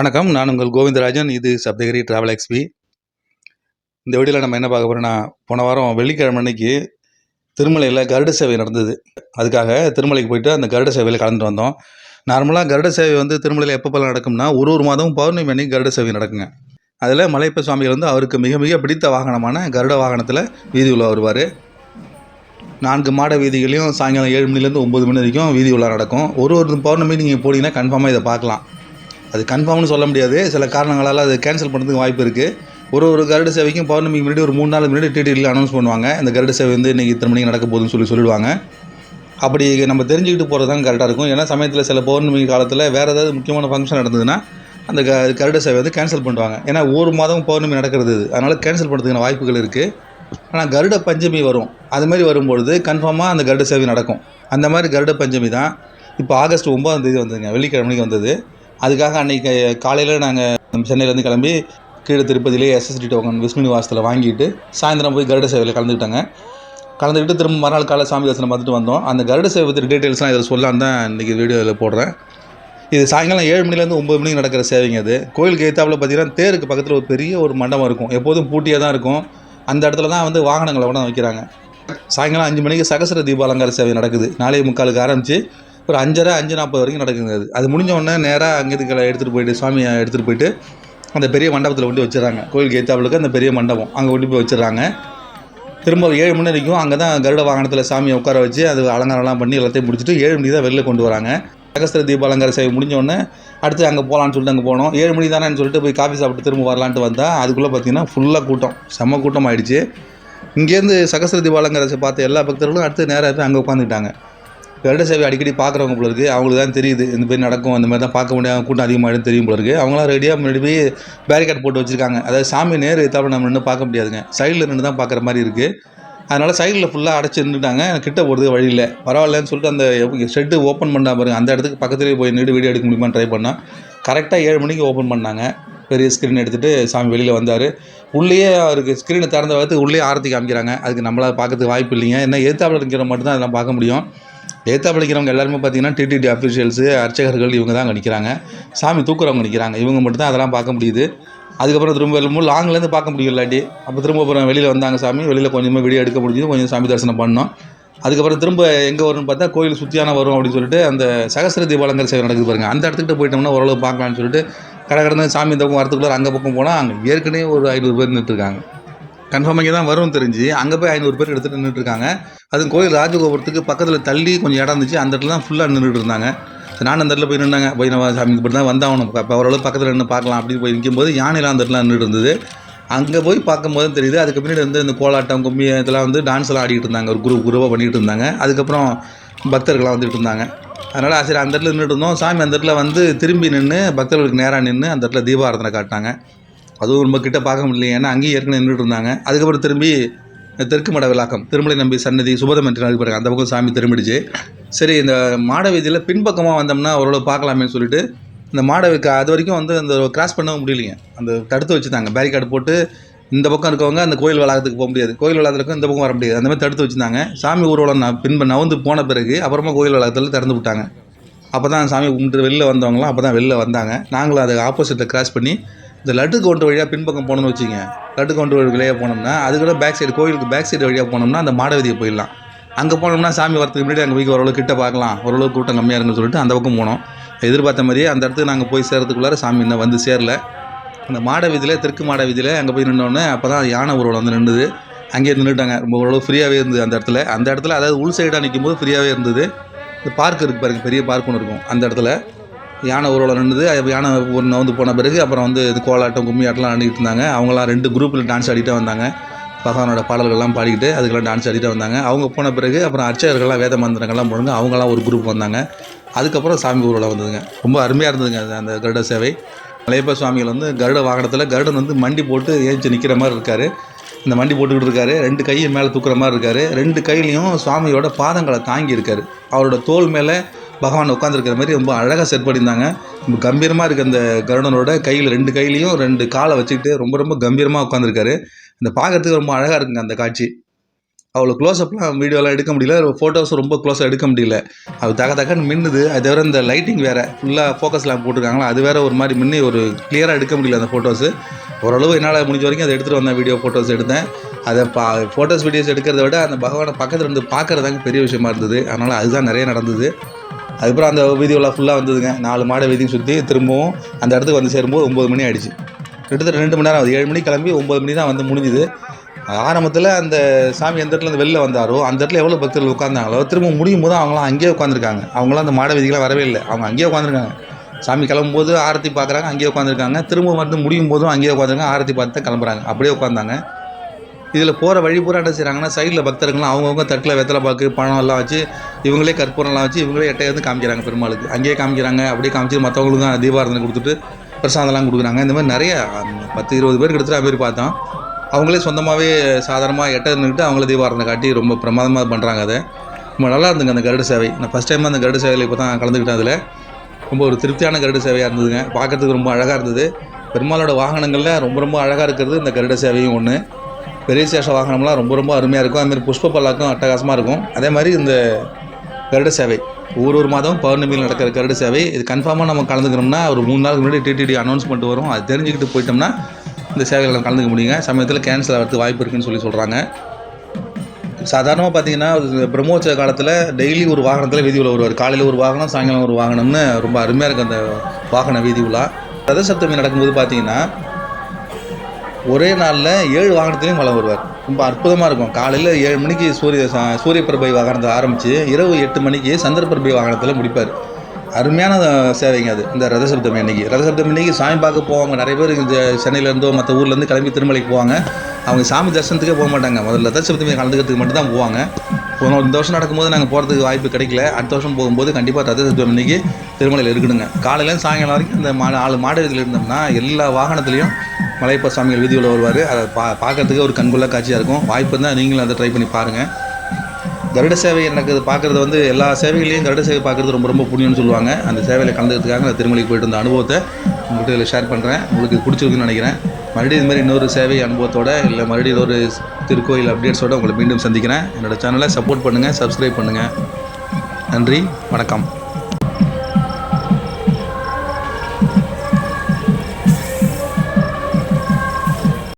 வணக்கம். நான் உங்கள் கோவிந்தராஜன். இது சப்தகிரி ட்ராவல் எக்ஸ்பி இந்த வீடியோவில் நம்ம என்ன பார்க்க போகிறோன்னா போன வாரம் வெள்ளிக்கிழமை அன்னைக்கு திருமலையில் கருட சேவை நடந்தது. அதுக்காக திருமலைக்கு போயிட்டு அந்த கருட சேவையில் கலந்துட்டு வந்தோம். நார்மலாக கருட சேவை வந்து திருமலையில் எப்பப்போலாம் நடக்கும்னா ஒரு ஒரு மாதமும் பௌர்ணமி அன்னைக்கு கருட சேவை நடக்குங்க. அதில் மலையப்ப சுவாமிகள் வந்து அவருக்கு மிக மிக பிடித்த வாகனமான கருட வாகனத்தில் வீதி உலா வருவார். நான்கு மாட வீதிகளையும் சாயங்காலம் ஏழு மணிலேருந்து ஒம்பது மணி வரைக்கும் வீதி உலா நடக்கும். ஒரு ஒரு பௌர்ணமி நீங்கள் போனீங்கன்னா கன்ஃபார்மாக இதை பார்க்கலாம். அது கன்ஃபார்ம்னு சொல்ல முடியாது. சில காரணங்களால் அது கேன்சல் பண்ணுறதுக்கு வாய்ப்பு இருக்குது ஒரு ஒரு கருட சேவைக்கும் பௌர்ணமிக்கு முன்னாடி ஒரு மூணு நாள் முன்னாடி டிடியில் அனௌன்ஸ் பண்ணுவாங்க. இந்த கருட சேவை வந்து இன்றைக்கி இத்தனை மணிக்கு நடக்க போகுதுன்னு சொல்லி சொல்லிடுவாங்க. அப்படி நம்ம தெரிஞ்சுக்கிட்டு போகிறது தான் கரெக்டாக இருக்கும். ஏன்னா சமயத்தில் சில பௌர்ணமி காலத்தில் வேறு ஏதாவது முக்கியமான ஃபங்க்ஷன் நடந்ததுன்னா அந்த க கருட சேவை வந்து கேன்சல் பண்ணுவாங்க. ஏன்னா ஒரு மாதம் பௌர்ணமி நடக்கிறது இது. அதனால் கேன்சல் பண்ணுறதுக்கான வாய்ப்புகள் இருக்குது ஆனால் கருட பஞ்சமி வரும். அது மாதிரி வரும்பொழுது கன்ஃபார்மாக அந்த கருட சேவை நடக்கும். அந்த மாதிரி கருட பஞ்சமி தான். இப்போ ஆகஸ்ட் ஒம்பதாம் தேதி வந்ததுங்க. வெள்ளிக்கிழமைக்கு வந்தது. அதுக்காக அன்றைக்கி காலையில் நாங்கள் சென்னையிலேருந்து கிளம்பி கீழே திருப்பதியிலே எஸ்எஸ்டி டோக்கன் விஷ்ணு நிவாசத்தில் வாங்கிட்டு சாயந்தரம் போய் கருட சேவையில் கலந்துக்கிட்டாங்க. கலந்துக்கிட்டு திரும்ப மறுநாள் காலை சாமி தரிசனம் பார்த்துட்டு வந்தோம். அந்த கருட சேவை பற்றி டீட்டெயில்ஸ்லாம் இதில் சொல்லலாம் தான் இன்றைக்கி வீடியோவில் போடுறேன். இது சாயங்காலம் ஏழு மணிலேருந்து ஒம்பது மணிக்கு நடக்கிற சேவைங்க அது கோயிலுக்கு ஏத்தாப்புல பார்த்தீங்கன்னா தேருக்கு பக்கத்தில் ஒரு பெரிய ஒரு மண்டபம் இருக்கும். எப்போதும் பூட்டியாக தான் இருக்கும். அந்த இடத்துல தான் வந்து வாகனங்களை கூட வைக்கிறாங்க. சாயங்காலம் அஞ்சு மணிக்கு சகசர தீபாலங்கார சேவை நடக்குது. நாலே முக்காலுக்கு ஆரம்பித்து ஒரு அஞ்சரை அஞ்சு நாற்பது வரைக்கும் நடக்குங்க அது. அது முடிஞ்ச உடனே நேராக அங்கேருந்து எடுத்துகிட்டு போயிட்டு சாமியை எடுத்துகிட்டு போயிட்டு அந்த பெரிய மண்டபத்தில் கொண்டு வச்சிடறாங்க. கோயில் கேத்தாவளுக்கு அந்த பெரிய மண்டபம். அங்கே கொண்டு போய் வச்சிடறாங்க. திரும்ப ஏழு மணி வரைக்கும் அங்கே தான் கருட வாகனத்தில் சாமியை உட்கார வச்சு அது அலங்காரம்லாம் பண்ணி எல்லாத்தையும் முடிச்சுட்டு ஏழு மணி தான் வெளில கொண்டு வராங்க. சகஸ்திர தீபாலங்கார சேவை முடிஞ்சோடனே அடுத்து அங்கே போகலான்னு சொல்லிட்டு அங்கே போனோம். ஏழு மணி தானேன்னு சொல்லிட்டு போய் காஃபி சாப்பிட்டு திரும்ப வரலான்ட்டு வந்தால் அதுக்குள்ளே பார்த்தீங்கன்னா ஃபுல்லாக கூட்டம். செம்ம கூட்டம் ஆயிடுச்சு இங்கேருந்து சகஸ்திர தீபாலங்கார சேவை பார்த்த எல்லா பக்தர்களும் அடுத்து நேராக போய் அங்கே உட்காந்துக்கிட்டாங்க கருட சேவை அடிக்கடி பார்க்குறவங்க போல இருக்குது அவங்களுக்கு தான் தெரியுது இந்த மாதிரி நடக்கும் அந்த மாதிரி தான் பார்க்க முடியாது கூட்டம் அதிகமாகிடும் தெரியும் போல இருக்குது அவங்களாம் ரெடியாக முன்னாடி போய் பேரிகேட் போட்டு வச்சுருக்காங்க. அதாவது சாமி நேர் எத்தாப்புல நம்ம நின்று பார்க்க முடியாதுங்க. சைடில் நின்று தான் பார்க்குற மாதிரி இருக்குது அதனால் சைடில் ஃபுல்லாக அடைச்சி நின்றுட்டாங்க கிட்ட போகிறதுக்கு வழி இல்லை. பரவாயில்லன்னு சொல்லிட்டு அந்த ஷெட்டு ஓப்பன் பண்ணா பாருங்க. அந்த இடத்துக்கு பக்கத்துலேயே போய் நின்று வீடியோ எடுக்க முடியுமான்னு ட்ரை பண்ணால் கரெக்டாக ஏழு மணிக்கு ஓப்பன் பண்ணாங்க. பெரிய ஸ்க்ரீன் எடுத்துகிட்டு சாமி வெளியில் வந்தார். உள்ளேயே அவருக்கு ஸ்க்ரீனை திறந்த பார்த்து உள்ளே ஆரத்தி காமிக்கிறாங்க. அதுக்கு நம்மளால் பார்க்கறதுக்கு வாய்ப்பு இல்லைங்க. ஏன்னா ஏத்தாப்பில் இருக்கிற மட்டும் தான் அதெல்லாம் பார்க்க முடியும். ஏத்தாப்பில் நிற்கிறவங்க எல்லாருமே பார்த்தீங்கன்னா டிடிடி அஃபிஷியல்ஸு அர்ச்சகர்கள் இவங்க தான் நிற்கிறாங்க சாமி தூக்குறவங்க நிற்கிறாங்க இவங்க மட்டும் தான் அதெல்லாம் பார்க்க முடியுது. அதுக்கப்புறம் திரும்ப வரும்போது லாங்லேருந்து பார்க்க முடியும் இல்லாட்டி அப்போ திரும்ப அப்புறம் வெளியில் வந்தாங்க சாமி. வெளியில் கொஞ்சமாக வீடியோ எடுக்க முடிஞ்சது. கொஞ்சம் சாமி தரிசனம் பண்ணோம். அதுக்கப்புறம் திரும்ப எங்கே வரும்னு பார்த்தா கோயில் சுற்றியான வரும் அப்படின்னு சொல்லிட்டு அந்த சகஸ்திர தீபாலங்கள் சேவை நடக்குது பாருங்க. அந்த இடத்துக்கிட்ட போயிட்டோம்னா ஓரளவு பார்க்கலாம்னு சொல்லிட்டு கடை கடந்து சாமி இந்த பக்கம் வரத்துக்குள்ளே அங்கே பக்கம் போனால் அங்கே ஏற்கனவே ஒரு ஐநூறு பேர் நின்றுட்டுருக்காங்க கன்ஃபார்ம் இங்கே தான் வரும்னு தெரிஞ்சு அங்கே போய் ஐநூறு பேர் எடுத்துகிட்டு நின்றுட்டுருக்காங்க அதுவும் கோயில் ராஜகோபுரத்துக்கு பக்கத்தில் தள்ளி கொஞ்சம் இடம் இருந்துச்சு. அந்த இடத்துல தான் ஃபுல்லாக நின்றுட்டு இருந்தாங்க. சரி நான் அந்த இடத்துல போய் நின்னாங்க. போய் நம்ம சாமி இப்படி தான் வந்தாகணும் இப்போ ஓரளவு பக்கத்தில் நின்று பார்க்கலாம் அப்படின்னு போய் நிற்கும்போது யானைலாம் அந்த இடத்துல நின்றுட்டு இருந்தது. அங்கே போய் பார்க்கும்போது தெரியுது அதுக்கு பின்னாடி வந்து இந்த கோலாட்டம் கும்மி இதெல்லாம் வந்து டான்ஸ் எல்லாம் இருந்தாங்க. ஒரு குரூப் குரூப்பாக பண்ணிகிட்டு இருந்தாங்க. அதுக்கப்புறம் பக்தர்கள்லாம் வந்துட்டு இருந்தாங்க. அதனால் சரி அந்த இடத்துல நின்றுட்டு இருந்தோம். சாமி அந்த இடத்துல வந்து திரும்பி நின்று பக்தர்களுக்கு நேராக நின்று அந்த இடத்துல தீபாராதனை காட்டினாங்க. அதுவும் ரொம்ப கிட்ட பார்க்க முடியல ஏன்னா அங்கேயும் ஏற்கனவே நின்றுட்டு இருந்தாங்க. அதுக்கப்புறம் திரும்பி தெற்கு மட விளாக்கம் திருமலை நம்பி சன்னதி சுபதம் என்று அதுக்கு அந்த பக்கம் சாமி திரும்பிடுச்சு. சரி இந்த மாட வீதியில் பின்பக்கமாக வந்தோம்னா ஓரளவு பார்க்கலாமேன்னு சொல்லிட்டு இந்த மாடை வீ- அது வரைக்கும் வந்து அந்த கிராஸ் பண்ணவும் முடியலைங்க. அந்த தடுத்து வச்சுருந்தாங்க பேரிகார்டு போட்டு இந்த பக்கம் இருக்கவங்க அந்த கோயில் வளாகத்துக்கு போக முடியாது. கோயில் வளாகத்துக்கு இந்த பக்கம் வர முடியாது. அந்த மாதிரி தடுத்து வச்சுருந்தாங்க சாமி ஊர்வலம் நான் பின்ப நவந்து போன பிறகு அப்புறமா கோயில் வளாகத்தில் திறந்து விட்டாங்க. அப்போ தான் சாமி கும்பிட்டு வெளில வந்தவங்களாம் அப்போ தான் வெளில வந்தாங்க. நாங்களும் அதை ஆப்போசிட்டில் கிராஸ் பண்ணி இந்த லட்டு கவுண்டர் வழியாக பின்பக்கம் போனோம்னு வச்சுங்க லட்டு கவுண்டர் வழியாக போனோம்னா அதுக்கூட பேக் சைடு கோயிலுக்கு பேக் சைடு வழியாக போனோம்னா அந்த மாடவதியை போயிடலாம். அங்கே போனோம்னா சாமி வரத்துக்கு முன்னாடி அங்கே போய் ஓரளவு கிட்ட பார்க்கலாம். ஓரளவு கூட்டம் கம்மியாக இருக்குன்னு சொல்லிட்டு அந்த பக்கம் போனோம். எதிர்பார்த்த மாதிரியே அந்த இடத்துக்கு நாங்கள் போய் சேர்றதுக்குள்ளார சாமி இன்னும் வந்து சேரல. அந்த மாட வீதியில் தெற்கு மாட வீதியில் அங்கே போய் நின்னோடனே அப்போ தான் யானை ஊர்வலம் வந்து நின்றுது அங்கேயே நின்றுட்டாங்க ரொம்ப ஓரளவு ஃப்ரீயாகவே இருந்தது அந்த இடத்துல. அந்த இடத்துல அதாவது உள் சைடாக நிற்கும் போது ஃப்ரீயாகவே இருந்தது. இந்த பார்க் இருக்குது பாருங்கள் பெரிய பார்க் ஒன்று இருக்கும் அந்த இடத்துல. யானை ஊர்வலம் நின்றுது யானை ஒன்று வந்து போன பிறகு அப்புறம் வந்து இது கோலாட்டம் கும்மி ஆட்டம்லாம் ஆடிக்கிட்டு இருந்தாங்க. அவங்களாம் ரெண்டு குரூப்பில் டான்ஸ் ஆடிட்டே வந்தாங்க. பகவானோட பாடல்கள்லாம் பாடிக்கிட்டு அதுக்கெல்லாம் டான்ஸ் ஆடிட்டே வந்தாங்க. அவங்க போன பிறகு அப்புறம் அர்ச்சகர்கள்லாம் வேத மந்திரங்கள்லாம் போடுங்க அவங்களாம் ஒரு குரூப் வந்தாங்க. அதுக்கப்புறம் சாமி ஊர்வலம் வந்ததுங்க. ரொம்ப அருமையாக இருந்ததுங்க அந்த கருட சேவை. மலையப்ப சுவாமிகள் வந்து கருட வாகனத்தில் கருடன் வந்து மண்டி போட்டு ஏஞ்சி நிற்கிற மாதிரி இருக்காரு. இந்த மண்டி போட்டுக்கிட்டு இருக்காரு. ரெண்டு கையை மேலே தூக்குற மாதிரி இருக்காரு. ரெண்டு கையிலையும் சுவாமியோட பாதங்களை தாங்கி இருக்காரு. அவரோட தோல் மேலே பகவான் உட்காந்துருக்கிற மாதிரி ரொம்ப அழகாக செட் பண்ணியிருந்தாங்க. ரொம்ப கம்பீரமாக இருக்க அந்த கருடனோட கையில் ரெண்டு கையிலையும் ரெண்டு காலை வச்சுக்கிட்டு ரொம்ப ரொம்ப கம்பீரமாக உட்காந்துருக்காரு இந்த பார்க்கறதுக்கு ரொம்ப அழகாக இருக்குங்க அந்த காட்சி. அவ்வளோ க்ளோஸ்அப்லாம் வீடியோலாம் எடுக்க முடியல. ஃபோட்டோஸ் ரொம்ப க்ளோஸாக எடுக்க முடியல. அது தக தக்கன்னு மின்னுது. அது தவிர இந்த லைட்டிங் வேறு. ஃபுல்லாக ஃபோக்கஸ் லேம்ப் போட்டிருக்காங்களா? அது வேறு ஒரு மாதிரி மின்னி ஒரு கிளியராக எடுக்க முடியல அந்த ஃபோட்டோஸு ஓரளவு என்னால் முடிஞ்ச வரைக்கும் அதை எடுத்துகிட்டு வந்தேன் வீடியோ ஃபோட்டோஸ் எடுத்தேன். அதை பா ஃபோட்டோஸ் வீடியோஸ் எடுக்கிறத விட அந்த பகவானை பக்கத்தில் இருந்து பார்க்குறதாங்க பெரிய விஷயமா இருந்தது. அதனால் அதுதான் நிறைய நடந்தது. அதுக்கப்புறம் அந்த வீடியோலாம் ஃபுல்லாக வந்ததுங்க. நாலு மாட வீதியும் சுற்றி திரும்பவும் அந்த இடத்துக்கு வந்து சேரும்போது ஒம்பது மணி ஆகிடுச்சு கிட்டத்தட்ட ரெண்டு மணி நேரம் ஆகுது. ஏழு மணிக்கு கிளம்பி ஒம்பது மணி தான் வந்து முடிஞ்சுது. ஆரம்பத்தில் அந்த சாமி எந்த இடத்துல வெளில வந்தாரோ அந்த இடத்துல எவ்வளோ பக்தர்கள் உட்காந்தாங்களோ திரும்ப முடியும் போது அவங்களாம் அங்கேயே உட்காந்துருக்காங்க அவங்களாம் அந்த மாட வீதிக்கெலாம் வரவே இல்லை. அவங்க அங்கேயே உட்காந்துருக்காங்க சாமி கிளம்பும்போது ஆரத்தி பார்க்குறாங்க அங்கேயே உட்காந்துருக்காங்க திரும்ப வந்து முடியும் போதும் அங்கேயே உட்காந்துருக்காங்க ஆரத்தி பார்த்து தான் கிளம்புறாங்க. அப்படியே உட்காந்தாங்க இதில் போகிற வழி பூரா என்ன செய்கிறாங்கன்னா சைடில் பக்தர்கள்லாம் அவங்கவுங்க தட்டில் வெத்தலை பாக்கு பணம் எல்லாம் வச்சு இவங்களே கற்பூரம்லாம் வச்சு இவங்களே எட்டையை வந்து காமிக்கிறாங்க பெருமாளுக்கு. அங்கேயே காமிக்கிறாங்க அப்படியே காமிச்சு மற்றவங்களுக்கும் தீபாரதனை கொடுத்துட்டு பிரசாதம்லாம் கொடுக்குறாங்க. இந்த மாதிரி நிறைய பத்து இருபது பேர் கிட்டத்தட்ட பேர் பார்த்தோம். அவங்களே சொந்தமாகவே சாதாரணமாக எட்டை இருந்துக்கிட்டு அவங்கள தீபாரதனை காட்டி ரொம்ப பிரமாதமாக பண்ணுறாங்க அதை. ரொம்ப நல்லா இருந்துங்க அந்த கருட சேவை. நான் ஃபஸ்ட் டைம் அந்த கருட சேவையில் இப்போ தான் கலந்துக்கிட்டேன் அதில். ரொம்ப ஒரு திருப்தியான கருட சேவையாக இருந்ததுங்க. பார்க்கறதுக்கு ரொம்ப அழகாக இருந்தது. பெருமாளோட வாகனங்களில் ரொம்ப ரொம்ப அழகாக இருக்கிறது இந்த கருட சேவையும் ஒன்று பெரிய சேஷ வாகனம்லாம் ரொம்ப ரொம்ப அருமையாக இருக்கும். அதுமாதிரி புஷ்ப பல்லாக்கும் அட்டகாசமாக இருக்கும். அதே மாதிரி இந்த கருட சேவை. ஒவ்வொரு ஒரு மாதம் பௌர்ணமியில் நடக்கிற கருட சேவை. இது கன்ஃபார்மாக நம்ம கலந்துக்கணும்னா ஒரு மூணு நாளுக்கு முன்னாடி டிடிடி அனௌன்ஸ்மெண்ட் வரும். அது தெரிஞ்சுக்கிட்டு போயிட்டோம்னா இந்த சேவைகளை கலந்துக்க முடியுங்க. சமயத்தில் கேன்சல் ஆகிறதுக்கு வாய்ப்பு இருக்குன்னு சொல்லி சொல்கிறாங்க சாதாரணமாக பார்த்தீங்கன்னா பிரம்மோற்சவ காலத்தில் டெய்லி ஒரு வாகனத்தில் வீதி உலா வருவார். காலையில் ஒரு வாகனம் சாயங்காலம் ஒரு வாகனம்னு ரொம்ப அருமையாக இருக்கும் அந்த வாகன வீதி உலா. ரத சப்தமி நடக்கும்போது பார்த்தீங்கன்னா ஒரே நாளில் ஏழு வாகனத்துலேயும் வளம் வருவார். ரொம்ப அற்புதமாக இருக்கும். காலையில் ஏழு மணிக்கு சூரிய ச- சூரிய பிரபை வாகனத்தை ஆரம்பித்து இரவு எட்டு மணிக்கு சந்திரபிரபை வாகனத்தில் முடிப்பார். அருமையான சேவைங்க அது இந்த ரதசப்தமி அன்னைக்கு. ரதசப்தமி அன்னைக்கு சாமி பார்க்க போவாங்க. நிறைய பேர் இந்த சென்னையிலேருந்தோ மற்ற ஊர்லேருந்து கிளம்பி திருமலைக்கு போவாங்க. அவங்க சாமி தரிசனத்துக்கே போக மாட்டாங்க. முதல்ல ரத சப்தமி கலந்துக்கிறதுக்கு மட்டும் தான் போவாங்க. போன இந்த வருஷம் நடக்கும்போது நாங்கள் போகிறதுக்கு வாய்ப்பு கிடைக்கல. அடுத்த வருஷம் போகும்போது கண்டிப்பாக ரதசப்தமி அன்னைக்கு திருமலையில் இருக்கணுங்க. காலையிலேருந்து சாயங்காலம் வரைக்கும் இந்த மா நாலு மாடுகளில் இருந்தோம்னா எல்லா வாகனத்துலேயும் மலையப்ப சாமிகள் வீதியில் வருவார். அதை பா பார்க்கறதுக்கு ஒரு கண்கொள்ளா காட்சியாக இருக்கும். வாய்ப்பு இருந்தால் நீங்களும் அதை ட்ரை பண்ணி பாருங்கள் கருட சேவை எனக்கு பார்க்குறது வந்து எல்லா சேவைகளையும் கருட சேவை பார்க்குறது ரொம்ப ரொம்ப புண்ணியம்னு சொல்லுவாங்க. அந்த சேவையில் கலந்துக்கிறதுக்காக நான் திருமலைக்கு போயிட்டு வந்த அனுபவத்தை உங்கள்கிட்ட இதில் ஷேர் பண்ணுறேன் உங்களுக்கு பிடிச்சிருக்குன்னு நினைக்கிறேன். மறுபடியும் இது மாதிரி இன்னொரு சேவை அனுபவத்தோட இல்லை மறுபடியும் ஒரு திருக்கோயில் அப்டேட்ஸோட உங்களை மீண்டும் சந்திக்கிறேன். என்னோட சேனலை சப்போர்ட் பண்ணுங்கள் சப்ஸ்கிரைப் பண்ணுங்கள் நன்றி வணக்கம்.